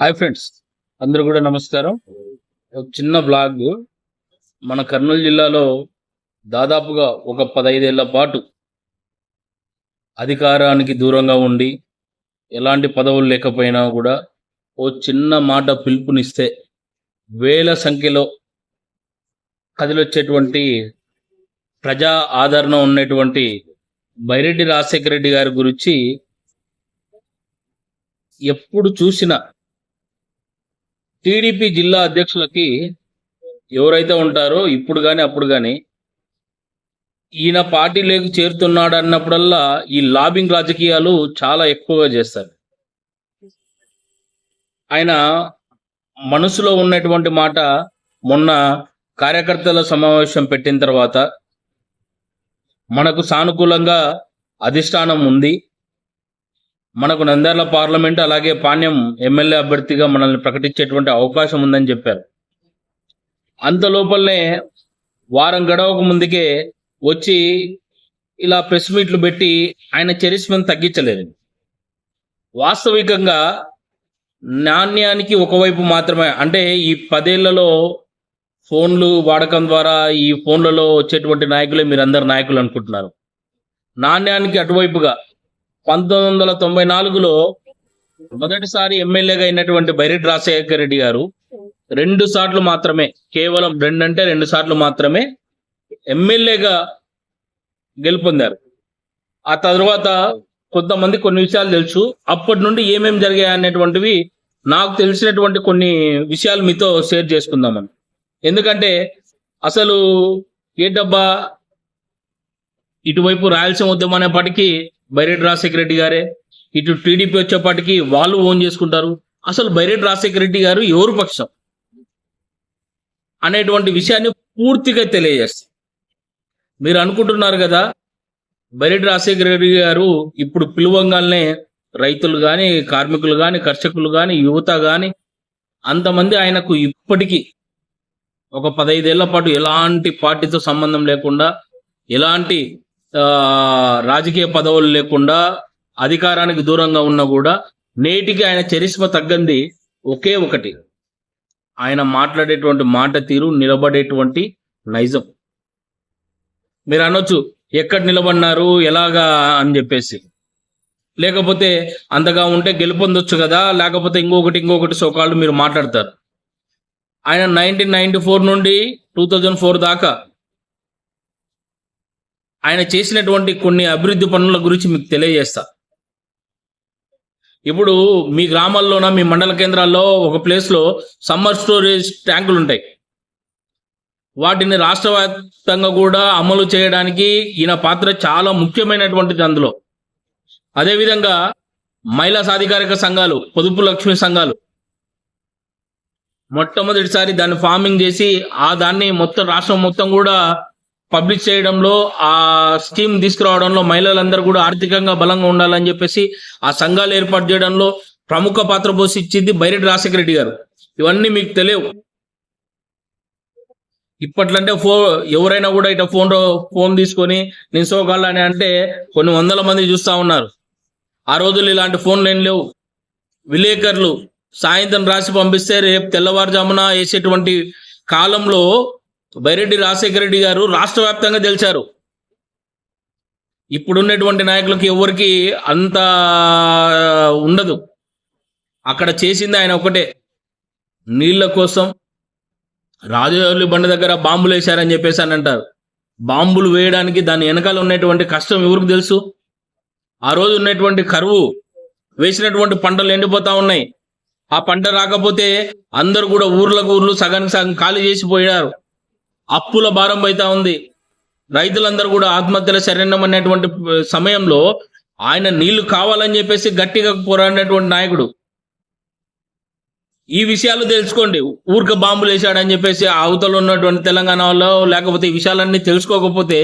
Hi friends అందరూ కూడా నమస్కారం. ఒక చిన్న బ్లాగ్. మన కర్నూలు జిల్లాలో దాదాపుగా ఒక పదైదేళ్ళ పాటు అధికారానికి దూరంగా ఉండి ఎలాంటి పదవులు లేకపోయినా కూడా ఓ చిన్న మాట పిలుపునిస్తే వేల సంఖ్యలో కదిలొచ్చేటువంటి ప్రజా ఆదరణ ఉన్నటువంటి బైరెడ్డి రాజశేఖర రెడ్డి గారి గురించి ఎప్పుడు చూసినా టీడీపీ జిల్లా అధ్యక్షులకి ఎవరైతే ఉంటారో ఇప్పుడు కానీ అప్పుడు కానీ ఈయన పార్టీలోకి చేరుతున్నాడు అన్నప్పుడల్లా ఈ లాబింగ్ రాజకీయాలు చాలా ఎక్కువగా చేస్తారు. ఆయన మనసులో ఉన్నటువంటి మాట మొన్న కార్యకర్తల సమావేశం పెట్టిన తర్వాత మనకు సానుకూలంగా అధిష్టానం ఉంది. మనకు నంద్యాల పార్లమెంట్ అలాగే పాణ్యం ఎమ్మెల్యే అభ్యర్థిగా మనల్ని ప్రకటించేటువంటి అవకాశం ఉందని చెప్పారు. అంత లోపలనే వారం గడవక ముందుకే వచ్చి ఇలా ప్రెస్ మీట్లు పెట్టి ఆయన చరిష్మను తగ్గించలేదు. వాస్తవికంగా నాణ్యానికి ఒకవైపు మాత్రమే అంటే ఈ పదేళ్ళలో ఫోన్లు వాడకం ద్వారా ఈ ఫోన్లలో వచ్చేటువంటి నాయకులే మీరు అందరు నాయకులు అనుకుంటున్నారు. నాణ్యానికి అటువైపుగా పంతొమ్మిది వందల తొంభై నాలుగులో మొదటిసారి ఎమ్మెల్యేగా అయినటువంటి బైరెడ్డి రాజశేఖర రెడ్డి గారు రెండు సార్లు మాత్రమే కేవలం రెండు అంటే రెండు సార్లు మాత్రమే ఎమ్మెల్యేగా గెలుపొందారు. ఆ తర్వాత కొంతమంది కొన్ని విషయాలు తెలుసు. అప్పటి నుండి ఏమేమి జరిగాయి అనేటువంటివి నాకు తెలిసినటువంటి కొన్ని విషయాలు మీతో షేర్ చేసుకుందామని. ఎందుకంటే అసలు ఏ డబ్బా ఇటువైపు రాయలసీమ ఉద్యమం అనేప్పటికీ బైరెడ్డి రాజశేఖర రెడ్డి గారే. ఇటు టీడీపీ వచ్చేప్పటికీ వాళ్ళు ఓన్ చేసుకుంటారు. అసలు బైరెడ్డి రాజశేఖర రెడ్డి గారు ఎవరు పక్షం? అనేటువంటి విషయాన్ని పూర్తిగా తెలియజేస్తారు మీరు అనుకుంటున్నారు కదా బైరెడ్డి రాజశేఖర రెడ్డి గారు ఇప్పుడు పిలువంగానే రైతులు కానీ కార్మికులు కానీ కర్షకులు కానీ యువత కానీ అంతమంది ఆయనకు ఇప్పటికీ ఒక పదైదేళ్ళ పాటు ఎలాంటి పార్టీతో సంబంధం లేకుండా ఎలాంటి రాజకీయ పదవులు లేకుండా అధికారానికి దూరంగా ఉన్నా కూడా నేటికి ఆయన చరిష్మ తగ్గంది ఒకే ఒకటి. ఆయన మాట్లాడేటువంటి మాట తీరు నిలబడేటువంటి నైజం. మీరు అనొచ్చు ఎక్కడ నిలబడినారు ఎలాగా అని చెప్పేసి. లేకపోతే అంతగా ఉంటే గెలుపొందొచ్చు కదా లేకపోతే ఇంకొకటి ఇంకొకటి సోకాళ్ళు మీరు మాట్లాడతారు. ఆయన నైన్టీన్ నైన్టీ ఫోర్ నుండి టూ థౌజండ్ ఫోర్ దాకా ఆయన చేసినటువంటి కొన్ని అభివృద్ధి పనుల గురించి మీకు తెలియజేస్తా. ఇప్పుడు మీ గ్రామాల్లోన మీ మండల కేంద్రాల్లో ఒక ప్లేస్లో సమ్మర్ స్టోరేజ్ ట్యాంకులు ఉంటాయి వాటిని రాష్ట్ర వ్యాప్తంగా కూడా అమలు చేయడానికి ఈయన పాత్ర చాలా ముఖ్యమైనటువంటిది అందులో. అదేవిధంగా మహిళా సాధికారిక సంఘాలు పొదుపు లక్ష్మి సంఘాలు మొట్టమొదటిసారి దాన్ని ఫార్మింగ్ చేసి ఆ దాన్ని మొత్తం రాష్ట్రం మొత్తం కూడా పబ్లిష్ చేయడంలో ఆ స్కీమ్ తీసుకురావడంలో మహిళలందరూ కూడా ఆర్థికంగా బలంగా ఉండాలని చెప్పేసి ఆ సంఘాలు ఏర్పాటు చేయడంలో ప్రముఖ పాత్ర పోషించింది బైరెడ్డి రాజశేఖర రెడ్డి గారు. ఇవన్నీ మీకు తెలియవు. ఇప్పట్లంటే ఫో ఎవరైనా కూడా ఇట్లా ఫోన్ ఫోన్ తీసుకొని నేను అని అంటే కొన్ని వందల మంది చూస్తా ఉన్నారు. ఆ రోజులు ఇలాంటి ఫోన్లు ఏం లేవు. విలేకరులు సాయంత్రం రాసి పంపిస్తే రేపు తెల్లవారుజామున వేసేటువంటి కాలంలో బైరెడ్డి రాజశేఖర రెడ్డి గారు రాష్ట్ర వ్యాప్తంగా తెలిసారు ఇప్పుడున్నటువంటి నాయకులకి ఎవరికి అంత ఉండదు. అక్కడ చేసింది ఆయన ఒకటే నీళ్ళ కోసం రాజవల్లి బండ దగ్గర బాంబులు వేశారని చెప్పేసి అని అంటారు. బాంబులు వేయడానికి దాని వెనకాల ఉన్నటువంటి కష్టం ఎవరికి తెలుసు? ఆ రోజు ఉన్నటువంటి కరువు వేసినటువంటి పంటలు ఎండిపోతా ఉన్నాయి. ఆ పంట రాకపోతే అందరూ కూడా ఊర్లకు ఊర్లు సగానికి సగం ఖాళీ చేసిపోయారు అప్పుల భారం అవుతా ఉంది. రైతులందరూ కూడా ఆత్మహత్యల శరణం అనేటువంటి సమయంలో ఆయన నీళ్ళు కావాలని చెప్పేసి గట్టిగా పోరాడినటువంటి నాయకుడు. ఈ విషయాలు తెలుసుకోండి. ఊరిక బాంబులు వేసాడని చెప్పేసి ఆ అవతల ఉన్నటువంటి తెలంగాణలో లేకపోతే ఈ విషయాలన్నీ తెలుసుకోకపోతే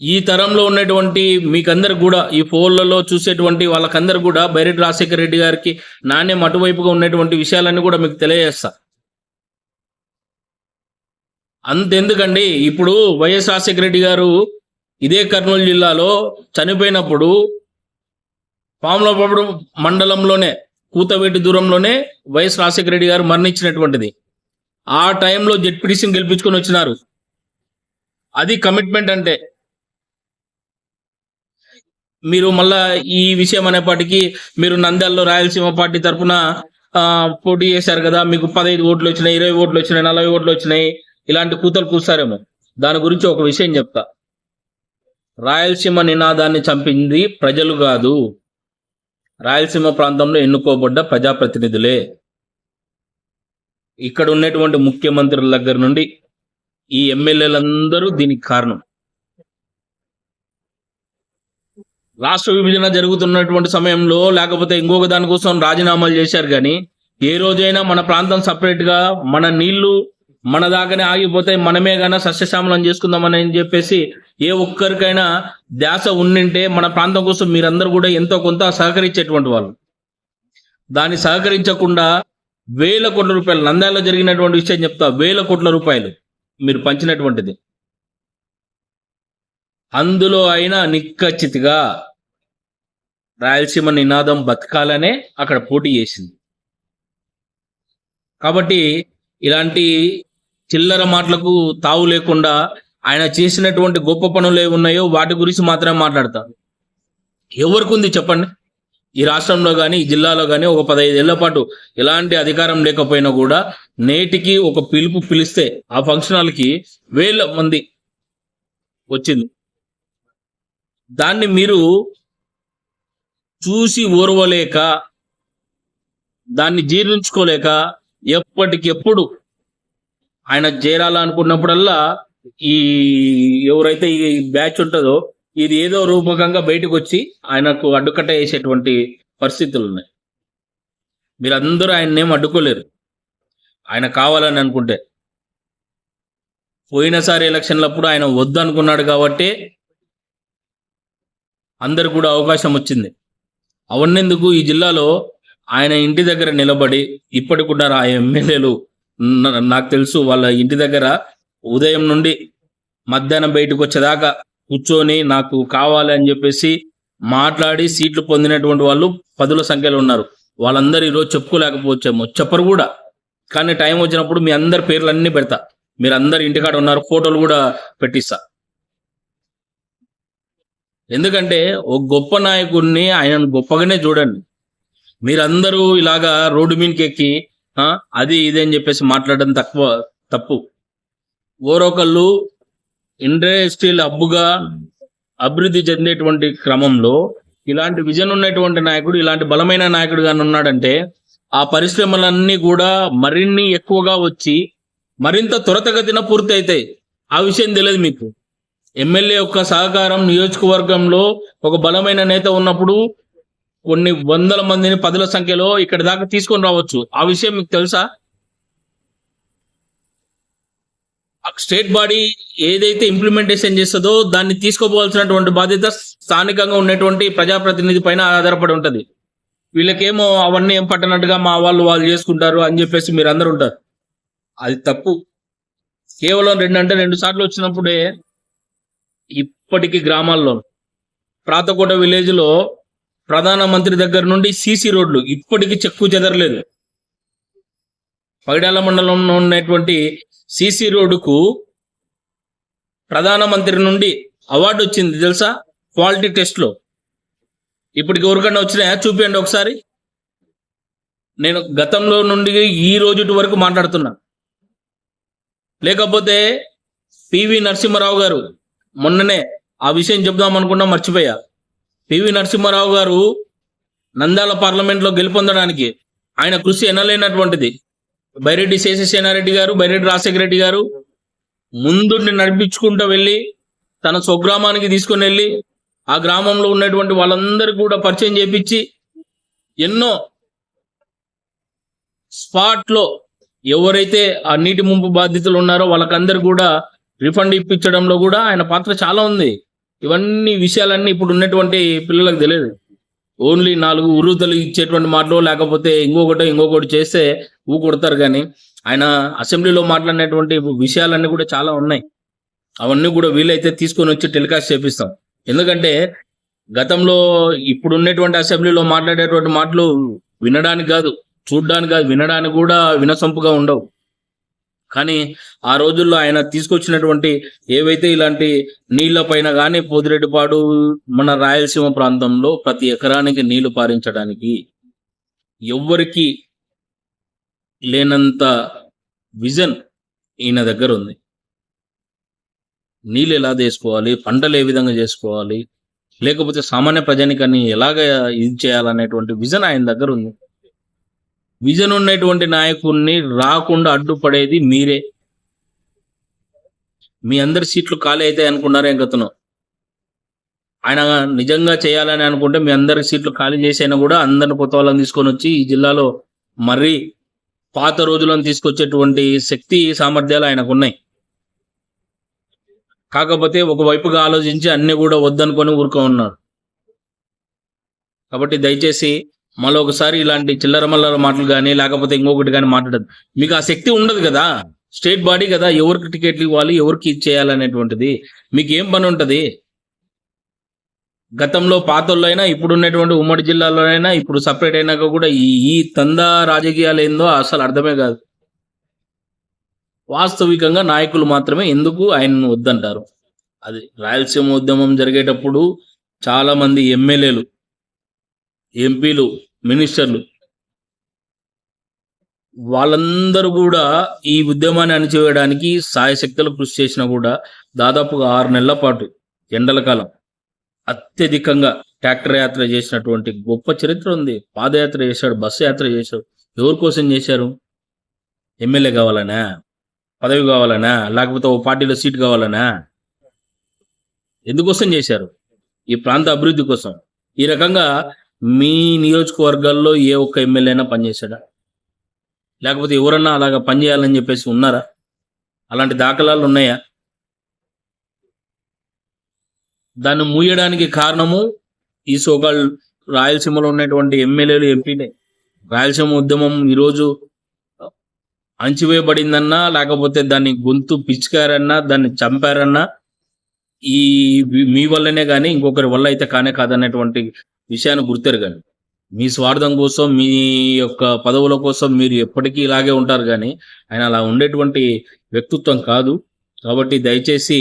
ఈ తరంలో ఉన్నటువంటి మీకందరు కూడా ఈ ఫోన్లలో చూసేటువంటి వాళ్ళకందరు కూడా బైరెడ్డి రాజశేఖర రెడ్డి గారికి నాణ్యం అటువైపుగా ఉన్నటువంటి విషయాలన్నీ కూడా మీకు తెలియజేస్తా. అంతెందుకండి? ఇప్పుడు వైఎస్ రాజశేఖర రెడ్డి గారు ఇదే కర్నూలు జిల్లాలో చనిపోయినప్పుడు పాములపడు మండలంలోనే కూతవేటి దూరంలోనే వైఎస్ రాజశేఖర రెడ్డి గారు మరణించినటువంటిది. ఆ టైంలో జెడ్పీటీసీని గెలిపించుకొని వచ్చినారు. అది కమిట్మెంట్ అంటే. మీరు మళ్ళా ఈ విషయం అనేపాటికి మీరు నంద్యాలలో రాయలసీమ పార్టీ తరఫున పోటీ చేశారు కదా మీకు పదహైదు ఓట్లు వచ్చినాయి ఇరవై ఓట్లు వచ్చినాయి నలభై ఓట్లు వచ్చినాయి. ఇలాంటి కూతలు కూసారేమో దాని గురించి ఒక విషయం చెప్తా. రాయలసీమ నినాదాన్ని చంపింది ప్రజలు కాదు. రాయలసీమ ప్రాంతంలో ఎన్నుకోబడ్డ ప్రజాప్రతినిధులే. ఇక్కడ ఉన్నటువంటి ముఖ్యమంత్రుల దగ్గర నుండి ఈ ఎమ్మెల్యేలందరూ దీనికి కారణం. రాష్ట్ర విభజన జరుగుతున్నటువంటి సమయంలో లేకపోతే ఇంకొక దానికోసం రాజీనామాలు చేశారు కానీ ఏ రోజైనా మన ప్రాంతం సపరేట్గా మన నీళ్ళు మన దాకానే ఆగిపోతే మనమే గాన సస్యశ్యామలం చేసుకుందామని అని చెప్పేసి ఏ ఒక్కరికైనా ధ్యాస ఉండింటే మన ప్రాంతం కోసం మీరందరూ కూడా ఎంతో కొంత సహకరించేటువంటి వాళ్ళు. దాన్ని సహకరించకుండా వేల కోట్ల రూపాయలు నంద్యాలలో జరిగినటువంటి విషయం చెప్తా వేల కోట్ల రూపాయలు మీరు పంచినటువంటిది. అందులో అయినా నిక్కచ్చితిగా రాయలసీమ నినాదం బతకాలనే అక్కడ పోటీ చేసింది. కాబట్టి ఇలాంటి చిల్లర మాటలకు తావు లేకుండా ఆయన చేసినటువంటి గొప్ప పనులు ఏవి ఉన్నాయో వాటి గురించి మాత్రమే మాట్లాడతారు ఎవరికి ఉంది చెప్పండి? ఈ రాష్ట్రంలో కానీ ఈ జిల్లాలో కానీ ఒక పదహైదేళ్ళ పాటు ఎలాంటి అధికారం లేకపోయినా కూడా నేటికి ఒక పిలుపు పిలిస్తే ఆ ఫంక్షన్ హాల్కి వేల మంది వచ్చింది. దాన్ని మీరు చూసి ఓర్వలేక దాన్ని జీర్ణించుకోలేక ఎప్పటికెప్పుడు ఆయన చేరాలనుకున్నప్పుడల్లా ఈ ఎవరైతే ఈ బ్యాచ్ ఉంటుందో ఇది ఏదో రూపకంగా బయటకు వచ్చి ఆయనకు అడ్డుకట్ట వేసేటువంటి పరిస్థితులు ఉన్నాయి మీరందరూ ఆయన ఏం అడ్డుకోలేరు. ఆయన కావాలని అనుకుంటే. పోయినసారి ఎలక్షన్లప్పుడు ఆయన వద్దు అనుకున్నాడు కాబట్టి అందరికి కూడా అవకాశం వచ్చింది. అవన్నెందుకు? ఈ జిల్లాలో ఆయన ఇంటి దగ్గర నిలబడి ఇప్పటికి ఆ ఎమ్మెల్యేలు నాకు తెలుసు వాళ్ళ ఇంటి దగ్గర ఉదయం నుండి మధ్యాహ్నం బయటకు వచ్చేదాకా కూర్చొని నాకు కావాలి అని చెప్పేసి మాట్లాడి సీట్లు పొందినటువంటి వాళ్ళు పదుల సంఖ్యలో ఉన్నారు. వాళ్ళందరూ ఈరోజు చెప్పుకోలేకపోవచ్చేమో. చెప్పరు కూడా. కానీ టైం వచ్చినప్పుడు మీ అందరి పేర్లు అన్ని పెడతా. మీరు అందరు ఇంటికాడ ఉన్నారు ఫోటోలు కూడా పెట్టిస్తా. ఎందుకంటే ఒక గొప్ప నాయకుడిని ఆయన గొప్పగానే చూడండి. మీరందరూ ఇలాగా రోడ్డు మీదకి ఎక్కి అది ఇది అని చెప్పేసి మాట్లాడడం తక్కువ తప్పు. ఓరొకళ్ళు ఇండస్ట్రియల్ హబ్బుగా అభివృద్ధి చెందేటువంటి క్రమంలో ఇలాంటి విజన్ ఉన్నటువంటి నాయకుడు ఇలాంటి బలమైన నాయకుడు కానీ ఉన్నాడంటే ఆ పరిశ్రమలన్నీ కూడా మరిన్ని ఎక్కువగా వచ్చి మరింత త్వరతగతిన పూర్తి అవుతాయి ఆ విషయం తెలియదు మీకు. ఎమ్మెల్యే యొక్క సహకారం నియోజకవర్గంలో ఒక బలమైన నేత ఉన్నప్పుడు కొన్ని వందల మందిని పదుల సంఖ్యలో ఇక్కడ దాకా తీసుకొని రావచ్చు. ఆ విషయం మీకు తెలుసా? స్టేట్ బాడీ ఏదైతే ఇంప్లిమెంటేషన్ చేస్తుందో దాన్ని తీసుకోపోవాల్సినటువంటి బాధ్యత స్థానికంగా ఉన్నటువంటి ప్రజాప్రతినిధి పైన ఆధారపడి ఉంటుంది. వీళ్ళకేమో అవన్నీ ఏం పట్టనట్టుగా మా వాళ్ళు వాళ్ళు చేసుకుంటారు అని చెప్పేసి మీరు అందరు ఉంటారు. అది తప్పు. కేవలం రెండు అంటే రెండు సార్లు వచ్చినప్పుడే ఇప్పటికీ గ్రామాల్లో ప్రాతకోట విలేజ్లో ప్రధానమంత్రి దగ్గర నుండి సీసీ రోడ్లు ఇప్పటికీ చెక్కు చెదరలేదు. పైడాల మండలంలో ఉన్నటువంటి సీసీ రోడ్డుకు ప్రధానమంత్రి నుండి అవార్డు వచ్చింది తెలుసా? క్వాలిటీ టెస్ట్లో. ఇప్పటికి ఎవరికన్నా వచ్చినాయా? చూపించండి ఒకసారి. నేను గతంలో నుండి ఈ రోజు వరకు మాట్లాడుతున్నా. లేకపోతే పివి నరసింహారావు గారు మొన్ననే ఆ విషయం చెప్దాం అనుకున్నా మర్చిపోయా. పివి నరసింహారావు గారు నంద్యాల పార్లమెంట్లో గెలుపొందడానికి ఆయన కృషి ఎనలేనటువంటిది. బైరెడ్డి శేషసేనారెడ్డి గారు బైరెడ్డి రాజశేఖర రెడ్డి గారు ముందుండి నడిపించుకుంటూ వెళ్ళి తన స్వగ్రామానికి తీసుకొని వెళ్ళి ఆ గ్రామంలో ఉన్నటువంటి వాళ్ళందరికీ కూడా పరిచయం చేపించి ఎన్నో స్పాట్లో ఎవరైతే ఆ నీటి ముంపు బాధితులు ఉన్నారో వాళ్ళకందరు కూడా రిఫండ్ ఇప్పించడంలో కూడా ఆయన పాత్ర చాలా ఉంది. ఇవన్నీ విషయాలన్నీ ఇప్పుడు ఉన్నటువంటి పిల్లలకు తెలియదు. ఓన్లీ నాలుగు ఉరుతలు ఇచ్చేటువంటి మాటలు లేకపోతే ఇంకొకటి ఇంకొకటి చేస్తే ఊ కొడతారు కానీ ఆయన అసెంబ్లీలో మాట్లాడినటువంటి విషయాలన్నీ కూడా చాలా ఉన్నాయి. అవన్నీ కూడా వీలైతే తీసుకొని వచ్చి టెలికాస్ట్ చేపిస్తాం. ఎందుకంటే గతంలో ఇప్పుడు ఉన్నటువంటి అసెంబ్లీలో మాట్లాడేటువంటి మాటలు వినడానికి కాదు చూడ్డానికి కాదు వినడానికి కూడా వినసొంపుగా ఉండవు. కానీ ఆ రోజుల్లో ఆయన తీసుకొచ్చినటువంటి ఏవైతే ఇలాంటి నీళ్ళ పైన కానీ పోదిరెడ్డిపాడు మన రాయలసీమ ప్రాంతంలో ప్రతి ఎకరానికి నీళ్ళు పారించడానికి ఎవ్వరికి లేనంత విజన్ ఈయన దగ్గర ఉంది. నీళ్ళు ఎలా చేసుకోవాలి పంటలు ఏ విధంగా చేసుకోవాలి? లేకపోతే సామాన్య ప్రజానికాన్ని ఎలాగ ఇది చేయాలనేటువంటి విజన్ ఆయన దగ్గర ఉంది. విజన్ ఉన్నటువంటి నాయకుడిని రాకుండా అడ్డుపడేది మీరే. మీ అందరి సీట్లు ఖాళీ అవుతాయి అనుకున్నారే గతను. ఆయన నిజంగా చేయాలని అనుకుంటే మీ అందరి సీట్లు ఖాళీ చేసైనా కూడా అందరిని కొత్త వాళ్ళని తీసుకొని వచ్చి ఈ జిల్లాలో మరీ పాత రోజులను తీసుకొచ్చేటువంటి శక్తి సామర్థ్యాలు ఆయనకు ఉన్నాయి. కాకపోతే ఒకవైపుగా ఆలోచించి అన్ని కూడా వద్దనుకొని ఊరుకో ఉన్నారు కాబట్టి దయచేసి మళ్ళీ ఒకసారి ఇలాంటి చిల్లర మల్లర మాటలు కానీ లేకపోతే ఇంకొకటి కానీ మాట్లాడదు మీకు ఆ శక్తి ఉండదు కదా. స్టేట్ బాడీ కదా ఎవరికి టికెట్లు ఇవ్వాలి ఎవరికి ఇది చేయాలనేటువంటిది. మీకు ఏం పని ఉంటుంది? గతంలో పాతల్లో అయినా ఇప్పుడు ఉన్నటువంటి ఉమ్మడి జిల్లాలో అయినా ఇప్పుడు సపరేట్ అయినాక కూడా ఈ ఈ తందా రాజకీయాలు ఏందో అసలు అర్థమే కాదు. వాస్తవికంగా నాయకులు మాత్రమే ఎందుకు ఆయనను వద్దంటారు? అది రాయలసీమ ఉద్యమం జరిగేటప్పుడు చాలామంది ఎమ్మెల్యేలు ఎంపీలు మినిస్టర్లు. వాళ్ళందరూ కూడా ఈ ఉద్యమాన్ని అణిచివేయడానికి సాయశక్తులు కృషి చేసినా కూడా దాదాపుగా ఆరు నెలల పాటు ఎండల కాలం అత్యధికంగా ట్రాక్టర్ యాత్ర చేసినటువంటి గొప్ప చరిత్ర ఉంది. పాదయాత్ర చేశాడు బస్సు యాత్ర చేశాడు. ఎవరి కోసం చేశారు? ఎమ్మెల్యే కావాలనా? పదవి కావాలనా? లేకపోతే ఓ పార్టీలో సీట్ కావాలనా? ఎందుకోసం చేశారు? ఈ ప్రాంత అభివృద్ధి కోసం. ఈ రకంగా మీ నియోజకవర్గాల్లో ఏ ఒక్క ఎమ్మెల్యే అయినా పనిచేశాడా? లేకపోతే ఎవరన్నా అలాగా పనిచేయాలని చెప్పేసి ఉన్నారా? అలాంటి దాఖలాలు ఉన్నాయా? దాన్ని మూయడానికి కారణము ఈ సోకాల్ రాయలసీమలో ఉన్నటువంటి ఎమ్మెల్యేలు ఎంపీలే. రాయలసీమ ఉద్యమం ఈరోజు అణచివేయబడిందన్నా లేకపోతే దాన్ని గొంతు పిచ్చికారన్నా దాన్ని చంపారన్నా ఈ మీ వల్లనే కానీ ఇంకొకరి వల్ల అయితే కానే కాదన్నటువంటి విషయాన్ని గుర్తెరగండి. మీ స్వార్థం కోసం మీ యొక్క పదవుల కోసం మీరు ఎప్పటికీ ఇలాగే ఉంటారు కానీ ఆయన అలా ఉండేటువంటి వ్యక్తిత్వం కాదు. కాబట్టి దయచేసి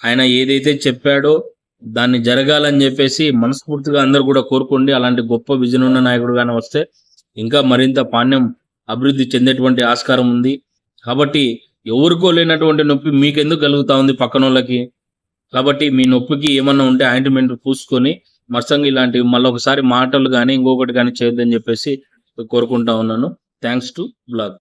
ఆయన ఏదైతే చెప్పాడో దాన్ని జరగాలని చెప్పేసి మనస్ఫూర్తిగా అందరు కూడా కోరుకోండి. అలాంటి గొప్ప విజన్ ఉన్న నాయకుడు కానీ వస్తే ఇంకా మరింత పాణ్యం అభివృద్ధి చెందేటువంటి ఆస్కారం ఉంది. కాబట్టి ఎవరికో లేనటువంటి నొప్పి మీకెందుకు కలుగుతా ఉంది పక్కన వాళ్ళకి కాబట్టి మీ నొప్పికి ఏమన్నా ఉంటే ఆయింట్మెంట్ పూసుకొని మత్సంగి ఇలాంటివి మళ్ళీ ఒకసారి మాటలు కానీ ఇంకొకటి కానీ చేయొద్దని చెప్పేసి కోరుకుంటా ఉన్నాను. Thanks to blog